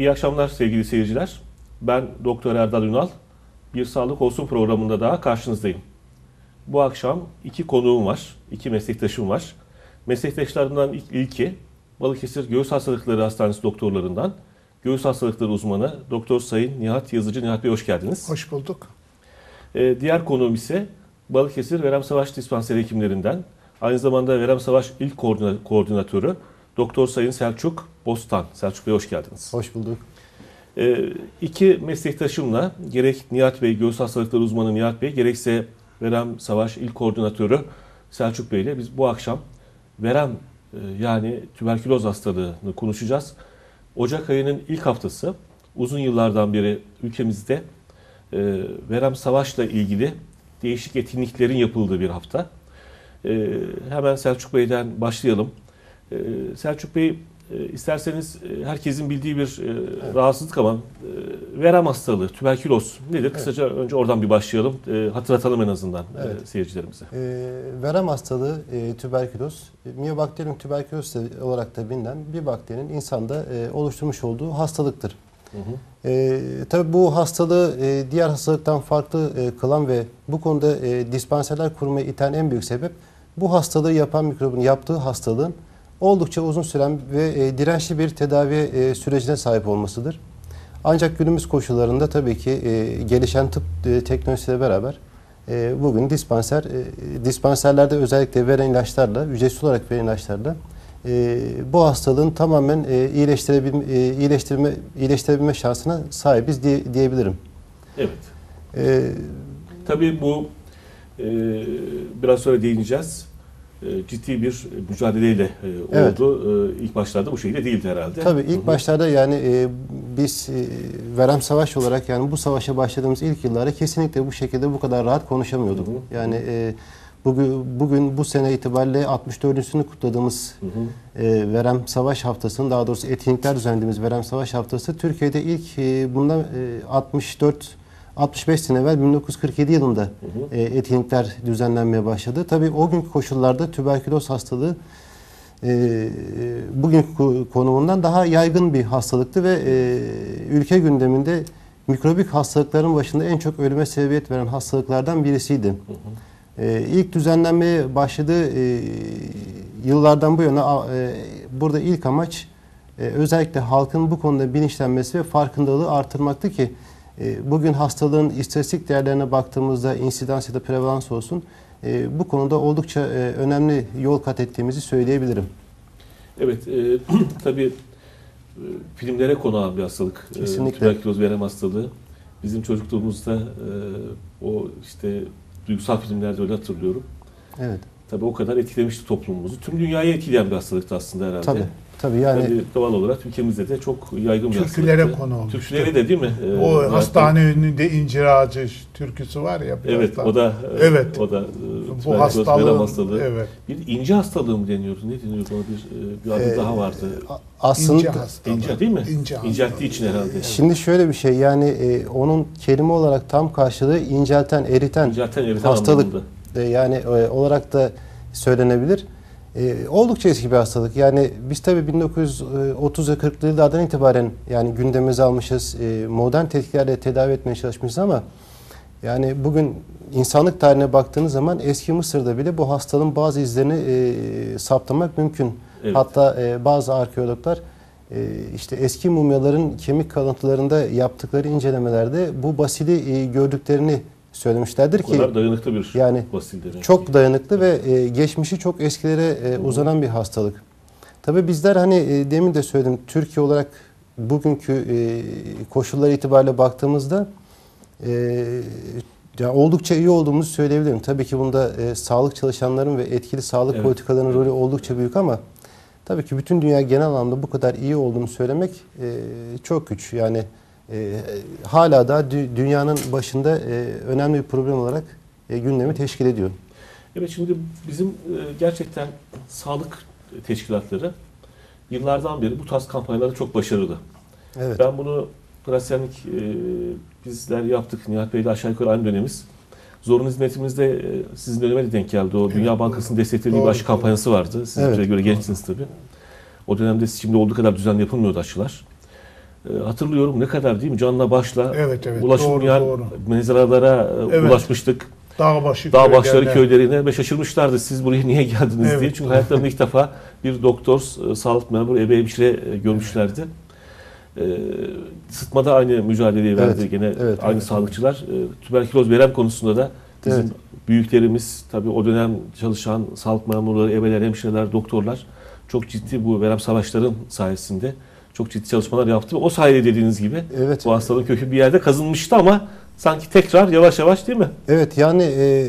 İyi akşamlar sevgili seyirciler. Ben Doktor Erdal Ünal. Bir Sağlık Olsun programında daha karşınızdayım. Bu akşam iki konuğum var, iki meslektaşım var. Meslektaşlarımdan ilk, ilki Balıkesir Göğüs Hastalıkları Hastanesi doktorlarından göğüs hastalıkları uzmanı Doktor Sayın Nihat Yazıcı. Nihat Bey hoş geldiniz. Hoş bulduk. Ee, diğer konuğum ise Balıkesir Verem Savaş Dispanseri hekimlerinden aynı zamanda Verem Savaş İl Koordinatörü Doktor Sayın Selçuk Bostan. Selçuk Bey hoş geldiniz. Hoş bulduk. Ee, iki meslektaşımla gerek Nihat Bey, göğüs hastalıkları uzmanı Nihat Bey, gerekse Verem Savaş İl Koordinatörü Selçuk Bey ile biz bu akşam verem e, yani tüberküloz hastalığını konuşacağız. Ocak ayının ilk haftası uzun yıllardan beri ülkemizde e, verem savaşla ilgili değişik etkinliklerin yapıldığı bir hafta. E, hemen Selçuk Bey'den başlayalım. E, Selçuk Bey e, isterseniz e, herkesin bildiği bir e, evet. rahatsızlık ama verem hastalığı, tüberküloz nedir? Kısaca evet. önce oradan bir başlayalım. Hatırlatalım en azından evet. seyircilerimize. E, verem hastalığı, e, tüberküloz, miyobakteriyum tüberküloz olarak da bilinen bir bakterinin insanda e, oluşturmuş olduğu hastalıktır. Hı hı. E, tabii bu hastalığı e, diğer hastalıktan farklı e, kılan ve bu konuda e, dispanserler kurmaya iten en büyük sebep bu hastalığı yapan mikrobun yaptığı hastalığın oldukça uzun süren ve e, dirençli bir tedavi e, sürecine sahip olmasıdır. Ancak günümüz koşullarında tabii ki e, gelişen tıp e, teknolojisiyle beraber e, bugün dispanser, e, dispanserlerde özellikle veren ilaçlarla, ücretsiz olarak veren ilaçlarla e, bu hastalığın tamamen e, iyileştirebilme, e, iyileştirme, iyileştirebilme şansına sahibiz diye, diyebilirim. Evet. E, tabii bu e, biraz sonra değineceğiz. E, ciddi bir mücadeleyle e, evet. oldu. E, ilk başlarda bu şekilde değildi herhalde. Tabii ilk başlarda yani e, biz Verem Savaş olarak yani bu savaşa başladığımız ilk yıllarda kesinlikle bu şekilde bu kadar rahat konuşamıyorduk. Hı-hı. Yani e, bugün bugün bu sene itibariyle 64'üncüsünü kutladığımız hı E, Verem Savaş Haftası'nın daha doğrusu etkinlikler düzenlediğimiz Verem Savaş Haftası Türkiye'de ilk e, bundan e, 64 65 sene evvel 1947 yılında hı hı. E, etkinlikler düzenlenmeye başladı. Tabii o günkü koşullarda tüberküloz hastalığı e, bugünkü konumundan daha yaygın bir hastalıktı ve e, ülke gündeminde mikrobik hastalıkların başında en çok ölüme sebebiyet veren hastalıklardan birisiydi. Hı hı. E, ilk düzenlenmeye başladığı e, yıllardan bu yana e, burada ilk amaç e, özellikle halkın bu konuda bilinçlenmesi ve farkındalığı artırmaktı ki bugün hastalığın istatistik değerlerine baktığımızda insidans ya da prevalans olsun e, bu konuda oldukça e, önemli yol kat ettiğimizi söyleyebilirim. Evet, e, tabii filmlere konu alan bir hastalık. Kesinlikle. tüberküloz verem hastalığı. Bizim çocukluğumuzda o işte duygusal filmlerde öyle hatırlıyorum. Evet. Tabii o kadar etkilemişti toplumumuzu. Tüm dünyayı etkileyen bir hastalıktı aslında herhalde. Tabii. Tabii yani Tabii doğal olarak ülkemizde de çok yaygın bir Türkülere konu olmuş. Türküleri de değil mi? Ee, o ee, hastane önünde incir ağacı türküsü var ya. Evet daha. o da evet. o da e, bu hastalığı, hastalığı. Evet. Bir ince hastalığı mı deniyordu? Ne deniyordu? Ona bir, e, bir adı ee, daha vardı. Aslında ince, hastalığı. ince değil mi? İnce İncelttiği için herhalde. Şimdi şöyle bir şey yani e, onun kelime olarak tam karşılığı incelten, eriten, incelten, eriten hastalık. E, yani e, olarak da söylenebilir. E, oldukça eski bir hastalık. Yani biz tabii 1930 ve 40'lı yıllardan itibaren yani gündemimize almışız. E, modern tetkiklerle tedavi etmeye çalışmışız ama yani bugün insanlık tarihine baktığınız zaman eski Mısır'da bile bu hastalığın bazı izlerini e, saptamak mümkün. Evet. Hatta e, bazı arkeologlar e, işte eski mumyaların kemik kalıntılarında yaptıkları incelemelerde bu basili e, gördüklerini söylemişlerdir ki. kadar dayanıklı bir yani Çok dayanıklı ve e, geçmişi çok eskilere e, uzanan bir hastalık. Tabii bizler hani e, demin de söyledim Türkiye olarak bugünkü e, koşullar itibariyle baktığımızda e, ya oldukça iyi olduğumuzu söyleyebilirim. Tabii ki bunda e, sağlık çalışanların ve etkili sağlık evet. politikalarının rolü oldukça büyük ama tabii ki bütün dünya genel anlamda bu kadar iyi olduğunu söylemek e, çok güç. Yani e, hala da dü dünyanın başında e, önemli bir problem olarak e, gündemi teşkil ediyor. Evet şimdi bizim e, gerçekten sağlık teşkilatları yıllardan beri bu tarz kampanyalarda çok başarılı. Evet. Ben bunu pratisyenlik e, bizler yaptık. Nihat Bey'le aşağı yukarı aynı dönemiz. Zorun hizmetimizde e, sizin döneme de denk geldi. O Dünya Bankası'nın desteklediği bir aşı kampanyası vardı. Siz evet. göre gençsiniz tabii. O dönemde şimdi olduğu kadar düzenli yapılmıyordu aşılar. E, hatırlıyorum ne kadar değil mi canla başla Evet evet. ulaşılmayan doğru, doğru. mezralara e, Evet. ulaşmıştık. Dağbaşı Dağ başları köylerine. köylerine ve şaşırmışlardı siz buraya niye geldiniz Evet. diye. Çünkü hayatlarında ilk defa bir doktor, e, sağlık memuru, ebe hemşire e, görmüşlerdi. E, sıtmada aynı mücadeleyi verdi Evet, gene evet, aynı evet. sağlıkçılar. E, tüberküloz verem konusunda da bizim Evet. büyüklerimiz tabii o dönem çalışan sağlık memurları, ebeler, hemşireler, doktorlar çok ciddi bu verem savaşların sayesinde çok ciddi çalışmalar yaptı. O sayede dediğiniz gibi Evet. bu hastalığın kökü bir yerde kazınmıştı ama sanki tekrar yavaş yavaş değil mi? Evet yani e,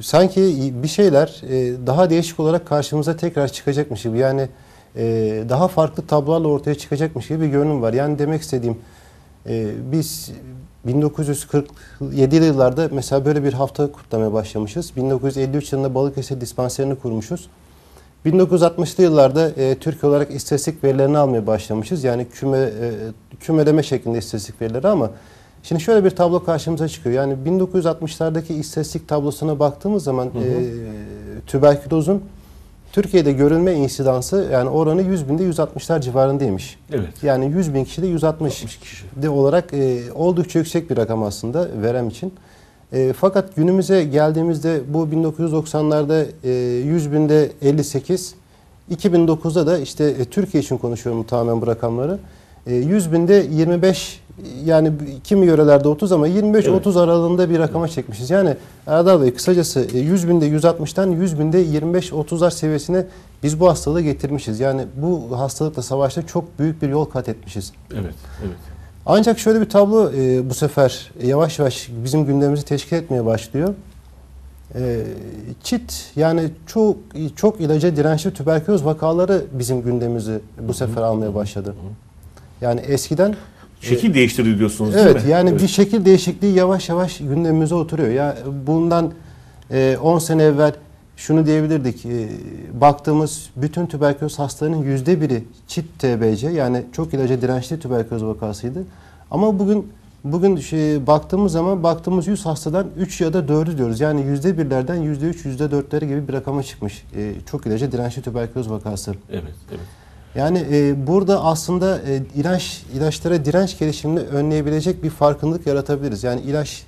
sanki bir şeyler e, daha değişik olarak karşımıza tekrar çıkacakmış gibi. Yani e, daha farklı tablolarla ortaya çıkacakmış gibi bir görünüm var. Yani demek istediğim e, biz 1947 yıllarda mesela böyle bir hafta kutlamaya başlamışız. 1953 yılında Balıkesir dispanserini kurmuşuz. 1960'lı yıllarda e, Türkiye olarak istatistik verilerini almaya başlamışız. Yani küme e, kümeleme şeklinde istatistik verileri ama şimdi şöyle bir tablo karşımıza çıkıyor. Yani 1960'lardaki istatistik tablosuna baktığımız zaman e, tüberkülozun Türkiye'de görülme insidansı yani oranı 100 binde 160'lar civarındaymış. Evet. Yani 100 bin kişide 160 60 kişi. de olarak e, oldukça yüksek bir rakam aslında verem için. E, fakat günümüze geldiğimizde bu 1990'larda e, 100 binde 58, 2009'da da işte e, Türkiye için konuşuyorum tamamen bu rakamları. E, 100 binde 25 yani kimi yörelerde 30 ama 25-30 aralığında bir rakama çekmişiz. Yani Erdal Bey kısacası e, 100 binde 160'tan 100 binde 25-30'lar seviyesine biz bu hastalığı getirmişiz. Yani bu hastalıkla savaşta çok büyük bir yol kat etmişiz. Evet, evet. Ancak şöyle bir tablo e, bu sefer yavaş yavaş bizim gündemimizi teşkil etmeye başlıyor. E, çit yani çok çok ilaca dirençli tüberküloz vakaları bizim gündemimizi bu sefer almaya başladı. Yani eskiden Şekil değiştirdi diyorsunuz değil evet mi? yani Evet. bir şekil değişikliği yavaş yavaş gündemimize oturuyor. Ya bundan e, 10 sene evvel şunu diyebilirdik. e, baktığımız bütün tüberküloz hastalarının yüzde biri çit TBC yani çok ilaca dirençli tüberküloz vakasıydı. Ama bugün bugün şey, baktığımız zaman baktığımız 100 hastadan 3 ya da 4'ü diyoruz. Yani yüzde birlerden yüzde 3, yüzde 4'leri gibi bir rakama çıkmış. E, çok ilaca dirençli tüberküloz vakası. Evet, evet. Yani e, burada aslında e, ilaç ilaçlara direnç gelişimini önleyebilecek bir farkındalık yaratabiliriz. Yani ilaç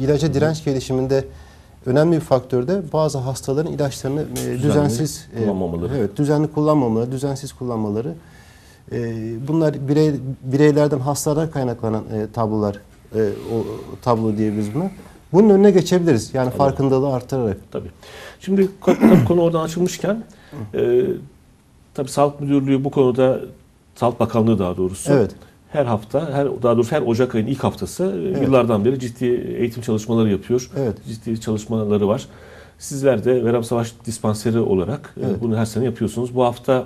ilaca direnç gelişiminde önemli bir faktör de bazı hastaların ilaçlarını e, düzensiz e, kullanmamaları. evet düzenli kullanmamaları, düzensiz kullanmaları. E, bunlar birey bireylerden hastalardan kaynaklanan e, tablolar e, o tablo diyebiliriz buna. Bunun önüne geçebiliriz. Yani farkındalığı artırarak. Tabii. Şimdi ko- tabii konu oradan açılmışken e, tabii Sağlık Müdürlüğü bu konuda Sağlık Bakanlığı daha doğrusu Evet. Her hafta, her daha doğrusu her Ocak ayının ilk haftası e, yıllardan beri ciddi eğitim çalışmaları yapıyor. Evet. Ciddi çalışmaları var. Sizler de Verem Savaş Dispanseri olarak e, Evet. bunu her sene yapıyorsunuz. Bu hafta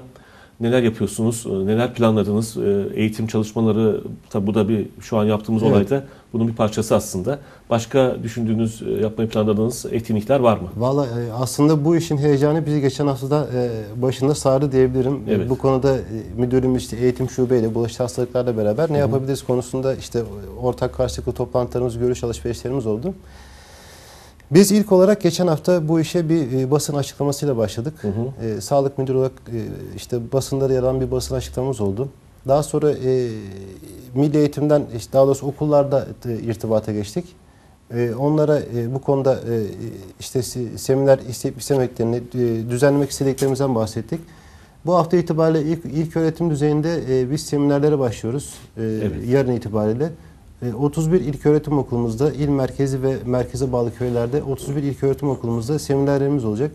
neler yapıyorsunuz? E, Neler planladınız? E, Eğitim çalışmaları tabii bu da bir şu an yaptığımız Evet. olayda bunun bir parçası aslında. Başka düşündüğünüz, e, yapmayı planladığınız etkinlikler var mı? Valla aslında bu işin heyecanı bizi geçen haftada e, başında sardı diyebilirim. Evet. Bu konuda müdürümüz işte eğitim şubeyle bulaşıcı hastalıklarla beraber ne yapabiliriz konusunda işte ortak karşılıklı toplantılarımız, görüş alışverişlerimiz oldu. Biz ilk olarak geçen hafta bu işe bir e, basın açıklamasıyla başladık. Hı hı. E, sağlık müdürü olarak e, işte basında yer alan bir basın açıklamamız oldu. Daha sonra e, milli eğitimden işte daha doğrusu okullarda e, irtibata geçtik. E, onlara e, bu konuda e, işte seminer isteyip istemeklerini e, düzenlemek istediklerimizden bahsettik. Bu hafta itibariyle ilk, ilk öğretim düzeyinde e, biz seminerlere başlıyoruz. E, Evet. Yarın itibariyle. E, 31 ilköğretim okulumuzda, il merkezi ve merkeze bağlı köylerde 31 ilköğretim okulumuzda seminerlerimiz olacak.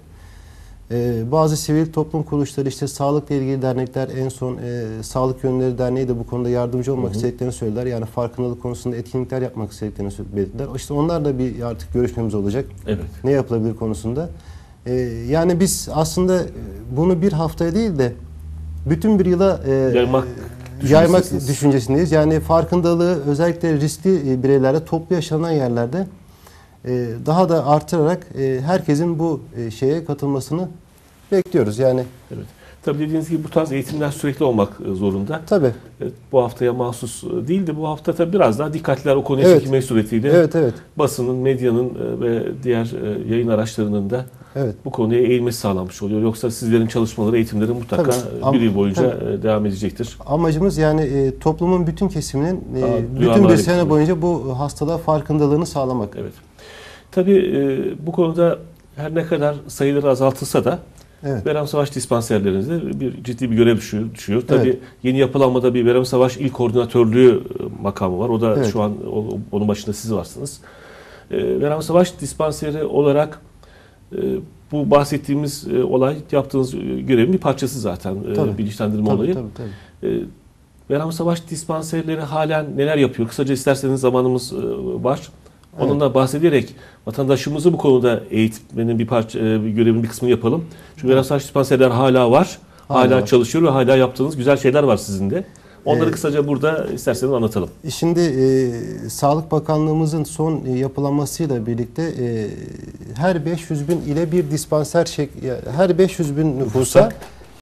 Ee, bazı sivil toplum kuruluşları işte sağlıkla ilgili dernekler en son e, Sağlık Yönleri Derneği de bu konuda yardımcı olmak istediklerini söylediler. Yani farkındalık konusunda etkinlikler yapmak istediklerini belirttiler. İşte onlarla bir artık görüşmemiz olacak. Evet. Ne yapılabilir konusunda. Ee, yani biz aslında e, bunu bir haftaya değil de bütün bir yıla e, Yaymak yaymak düşüncesindeyiz. Yani farkındalığı özellikle riskli e, bireylerde, toplu yaşanan yerlerde e, daha da artırarak e, herkesin bu şeye katılmasını bekliyoruz. Yani Evet. Tabii dediğiniz gibi bu tarz eğitimler sürekli olmak zorunda. tabii. Bu haftaya mahsus değil de bu hafta tabii biraz daha dikkatler o konuya Evet. çekilmek suretiyle Evet evet. basının, medyanın ve diğer yayın araçlarının da Evet. bu konuya eğilmesi sağlanmış oluyor. Yoksa sizlerin çalışmaları, eğitimleri mutlaka Tabii. bir yıl boyunca tabii. e, devam edecektir. Amacımız yani e, toplumun bütün kesiminin e, Aa, bütün bir sene boyunca bu hastalığa farkındalığını sağlamak. Evet. Tabii e, bu konuda her ne kadar sayıları azaltılsa da Evet. verem savaş dispanserlerinizde bir ciddi bir görev düşüyor. düşüyor. Tabii Evet. yeni yapılanmada bir verem savaş il koordinatörlüğü e, makamı var. O da Evet. şu an onun başında siz varsınız. E, verem savaş dispanseri olarak e, bu bahsettiğimiz e, olay yaptığınız e, görevin bir parçası zaten e, Tabii. bilinçlendirme Tabii, olayı. tabii, tabii. E, Verem Savaş dispanserleri halen neler yapıyor? Kısaca isterseniz zamanımız var. Onunla bahsederek vatandaşımızı bu konuda eğitmenin bir parça, bir görevin bir kısmını yapalım. Çünkü Verem Savaş dispanserler hala var. Hala, Hala var. çalışıyor ve hala yaptığınız güzel şeyler var sizin de. Onları Ee, kısaca burada isterseniz anlatalım. Şimdi e, Sağlık Bakanlığımızın son e, yapılanmasıyla birlikte e, her 500 bin ile bir dispanser şek, her 500 bin nüfusa